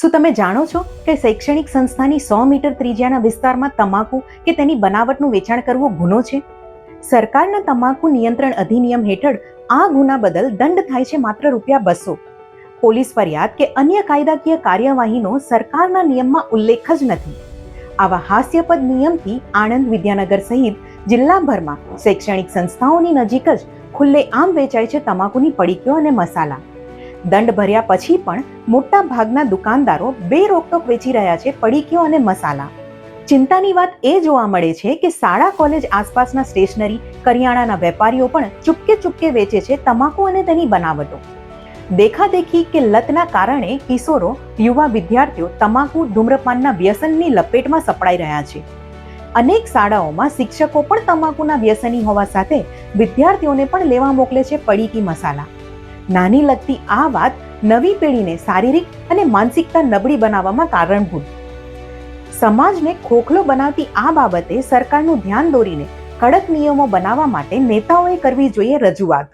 શું તમે જાણો છો કે શૈક્ષણિક સંસ્થાની સો મીટર ત્રિજ્યાના વિસ્તારમાં તમાકુ કે તેની બનાવટનું વેચાણ કરવું ગુનો છે? સરકારના તમાકુ નિયંત્રણ અધિનિયમ હેઠળ આ ગુના બદલ દંડ થાય છે માત્ર રૂપિયા બસો. પોલીસ ફરિયાદ કે અન્ય કાયદાકીય કાર્યવાહીનો સરકારના નિયમમાં ઉલ્લેખ જ નથી. આવા હાસ્યપદ નિયમથી આણંદ વિદ્યાનગર સહિત જિલ્લાભરમાં શૈક્ષણિક સંસ્થાઓની નજીક જ ખુલ્લે આમ વેચાય છે તમાકુની પડીકીઓ અને મસાલા. દંડ ભર્યા પછી પણ મોટા ભાગના દુકાનદારો બે રોકટોક વેચી રહ્યા છે પડીકીઓ અને મસાલા. ચિંતાની વાત એ જોવા મળે છે કે શાળા, કોલેજ આસપાસના સ્ટેશનરી, કરિયાણાના વેપારીઓ પણ ચૂપકે ચૂપકે વેચે છે તમાકુ અને તેની બનાવટો. દેખાદેખી કે લતના કારણે કિશોરો, યુવા વિદ્યાર્થીઓ તમાકુ, ધૂમ્રપાનના વ્યસનની લપેટમાં સપડાઈ રહ્યા છે. અનેક શાળાઓમાં શિક્ષકો પણ તમાકુના વ્યસની હોવા સાથે વિદ્યાર્થીઓને પણ લેવા મોકલે છે પડીકી મસાલા. નાની લગતી આ વાત નવી પેઢીને શારીરિક અને માનસિકતા નબળી બનાવવામાં કારણભૂત. સમાજને ખોખલો બનાવતી આ બાબતે સરકારનું ધ્યાન દોરીને કડક નિયમો બનાવવા માટે નેતાઓએ કરવી જોઈએ રજૂઆત.